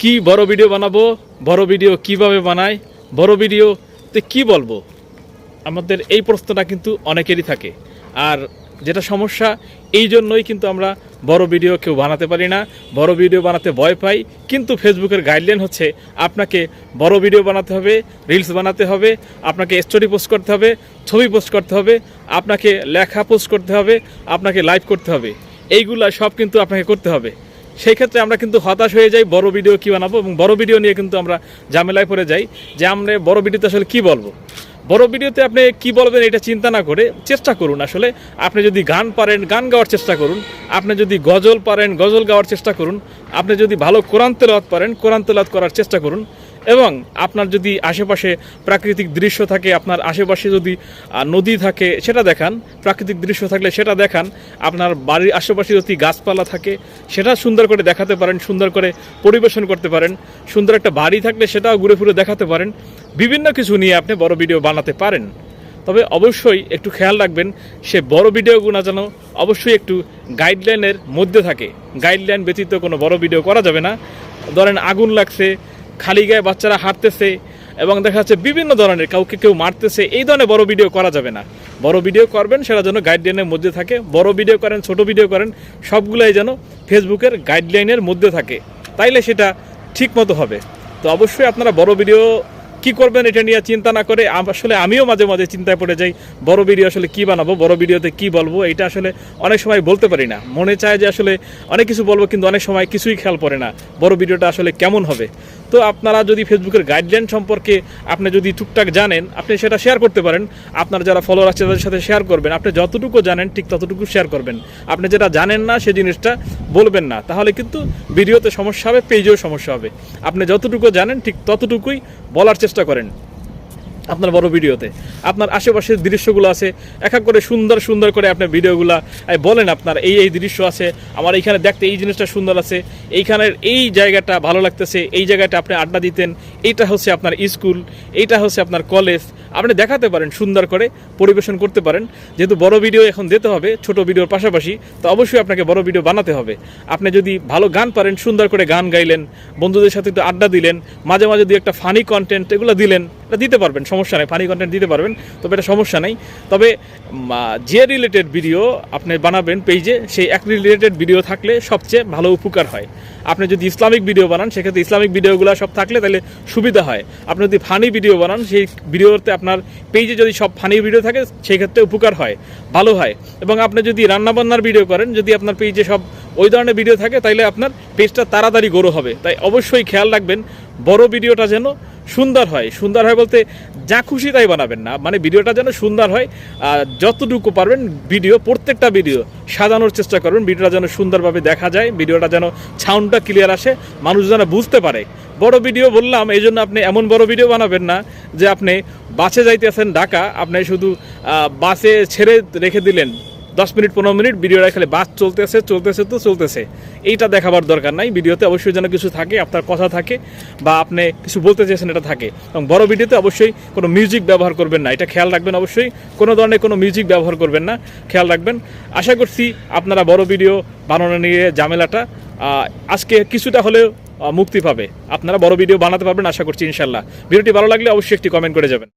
কি বড় ভিডিও বানাবো, বড় ভিডিও কীভাবে বানাই, বড় ভিডিও ভিডিওতে কি বলব? আমাদের এই প্রশ্নটা কিন্তু অনেকেরই থাকে। আর যেটা সমস্যা, এই জন্যই কিন্তু আমরা বড় ভিডিও কেউ বানাতে পারি না, বড় ভিডিও বানাতে ভয় পাই। কিন্তু ফেসবুকের গাইডলাইন হচ্ছে, আপনাকে বড় ভিডিও বানাতে হবে রিলস বানাতে হবে, আপনাকে স্টোরি পোস্ট করতে হবে, ছবি পোস্ট করতে হবে, আপনাকে লেখা পোস্ট করতে হবে, আপনাকে লাইভ করতে হবে। এইগুলা সব কিন্তু আপনাকে করতে হবে। সেই ক্ষেত্রে আমরা কিন্তু হতাশ হয়ে যাই, বড় ভিডিও কী বানাবো এবং বড় ভিডিও নিয়ে কিন্তু আমরা ঝামেলায় পড়ে যাই যে আমরা বড় ভিডিওতে আসলে কী বলব। বড় ভিডিওতে আপনি কি বলবেন এটা চিন্তা না করে চেষ্টা করুন আসলে। আপনি যদি গান পারেন, গান গাওয়ার চেষ্টা করুন। আপনি যদি গজল পারেন, গজল গাওয়ার চেষ্টা করুন। আপনি যদি ভালো কোরআন তেলাওয়াত পারেন, কোরআন তেলাওয়াত করার চেষ্টা করুন। এবং আপনার যদি আশেপাশে প্রাকৃতিক দৃশ্য থাকে, আপনার আশেপাশে যদি নদী থাকে, সেটা দেখান। প্রাকৃতিক দৃশ্য থাকলে সেটা দেখান। আপনার বাড়ির আশেপাশে যদি গাছপালা থাকে, সেটা সুন্দর করে দেখাতে পারেন, সুন্দর করে পরিবেশন করতে পারেন। সুন্দর একটা বাড়ি থাকলে সেটাও ঘুরে ফিরে দেখাতে পারেন। বিভিন্ন কিছু নিয়ে আপনি বড় ভিডিও বানাতে পারেন। তবে অবশ্যই একটু খেয়াল রাখবেন, সে বড় ভিডিওগুলো যেন অবশ্যই একটু গাইডলাইনের মধ্যে থাকে। গাইডলাইন ব্যতীত কোনো বড় ভিডিও করা যাবে না। ধরেন আগুন লাগছে খালি গায়ে বাচ্চারা হাঁটতেছে এবং দেখা যাচ্ছে বিভিন্ন ধরনের কাউকে কেউ মারতেছে, এই ধরনের বড় ভিডিও করা যাবে না। বড় ভিডিও করবেন, সেটা যেন গাইডলাইনের মধ্যে থাকে। বড় ভিডিও করেন, ছোট ভিডিও করেন, সবগুলাই যেন ফেসবুকের গাইডলাইনের মধ্যে থাকে। তাইলে সেটা ঠিক মতো হবে। তো অবশ্যই আপনারা বড় ভিডিও কি করবেন এটা নিয়ে চিন্তা না করে আসলে আমিও মাঝে মাঝে চিন্তায় পড়ে যাই, বড় ভিডিও আসলে কি বানাবো, বড় ভিডিওতে কি বলব, এটা আসলে অনেক সময় বলতে পারি না। মনে চায় যে আসলে অনেক কিছু বলব, কিন্তু অনেক সময় কিছুই খেয়াল পড়ে না, বড় ভিডিওটা আসলে কেমন হবে। তো আপনারা যদি ফেসবুকের গাইডলাইন সম্পর্কে আপনি যদি টুকটাক জানেন, আপনি সেটা শেয়ার করতে পারেন। আপনার যারা ফলোয়ার আছে, তাদের সাথে শেয়ার করবেন। আপনি যতটুকু জানেন, ঠিক ততটুকু শেয়ার করবেন। আপনি যেটা জানেন না সেই জিনিসটা বলবেন না। তাহলে কিন্তু ভিডিওতে সমস্যা হবে পেজেও সমস্যা হবে। আপনি যতটুকু জানেন, ঠিক ততটুকুই বলার চেষ্টা করেন। আপনার বড় ভিডিওতে। আপনার আশেপাশের দৃশ্যগুলো আছে, এক এক করে সুন্দর সুন্দর করে আপনার ভিডিওগুলো বলেন আপনার, এই এই দৃশ্য আছে, আমার এইখানে দেখতে এই জিনিসটা সুন্দর আছে, এইখানের এই জায়গাটা ভালো লাগতেছে, এই জায়গাটা আপনি আড্ডা দিতেন, এইটা হচ্ছে আপনার স্কুল, এইটা হচ্ছে আপনার কলেজ, আপনি দেখাতে পারেন, সুন্দর করে পরিবেশন করতে পারেন। যেহেতু বড় ভিডিও এখন দিতে হবে, ছোট ভিডিওর পাশাপাশি, তো অবশ্যই আপনাকে বড় ভিডিও বানাতে হবে। আপনি যদি ভালো গান পারেন, সুন্দর করে গান গাইলেন, বন্ধুদের সাথে একটু আড্ডা দিলেন, মাঝে মাঝে দিয়ে একটা ফানি কন্টেন্ট এগুলো দিলেন এটা দিতে পারবেন, সমস্যা নেই, ফানি কন্টেন্ট দিতে পারবেন, তবে এটা সমস্যা নেই। তবে যে রিলেটেড ভিডিও আপনি বানাবেন পেজে সেই এক রিলেটেড ভিডিও থাকলে সবচেয়ে ভালো উপকার হয়। আপনি যদি ইসলামিক ভিডিও বানান, সেক্ষেত্রে ইসলামিক ভিডিওগুলো সব থাকলে তাহলে সুবিধা হয়। আপনি যদি ফানি ভিডিও বানান, সেই ভিডিওতে আপনার পেজে যদি সব ফানি ভিডিও থাকে সেই ক্ষেত্রে উপকার হয়, ভালো হয়। এবং আপনি যদি রান্নাবান্নার ভিডিও করেন, যদি আপনার পেজে সব ওই ধরনের ভিডিও থাকে তাহলে আপনার পেজটা তাড়াতাড়ি গ্রো হবে। তাই অবশ্যই খেয়াল রাখবেন, বড় ভিডিওটা যেন সুন্দর হয়। সুন্দর হয় বলতে যা খুশি তাই বানাবেন না। মানে ভিডিওটা যেন সুন্দর হয় যতটুকু পারবেন ভিডিও, প্রত্যেকটা ভিডিও সাজানোর চেষ্টা করবেন। ভিডিওটা যেন সুন্দরভাবে দেখা যায়, ভিডিওটা যেন সাউন্ডটা ক্লিয়ার আসে, মানুষ যেন বুঝতে পারে। বড় ভিডিও বললাম এই জন্য আপনি এমন বড় ভিডিও বানাবেন না যে আপনি বাসে যাইতেছেন ঢাকা, আপনি শুধু বাসে ছেড়ে রেখে দিলেন। দশ মিনিট, পনেরো মিনিট, ভিডিওটা খালি বাস চলতেছে চলতেছে তো চলতেছে। এইটা দেখাবার দরকার নাই, ভিডিওতে অবশ্যই যেন কিছু থাকে, আপনার কথা থাকে, বা আপনি কিছু বলতে চেয়েছেন এটা থাকে। এবং বড় ভিডিওতে অবশ্যই কোনো মিউজিক ব্যবহার করবেন না, এটা খেয়াল রাখবেন অবশ্যই, কোনো ধরনের কোনো মিউজিক ব্যবহার করবেন না, খেয়াল রাখবেন। আশা করছি আপনারা বড় ভিডিও বানানো নিয়ে ঝামেলাটা আজকে কিছুটা হলেও মুক্তি পাবে। আপনারা বড় ভিডিও বানাতে পারবেন, আশা করছি ইনশাল্লাহ। ভিডিওটি ভালো লাগলে অবশ্যই একটি কমেন্ট করে যাবেন।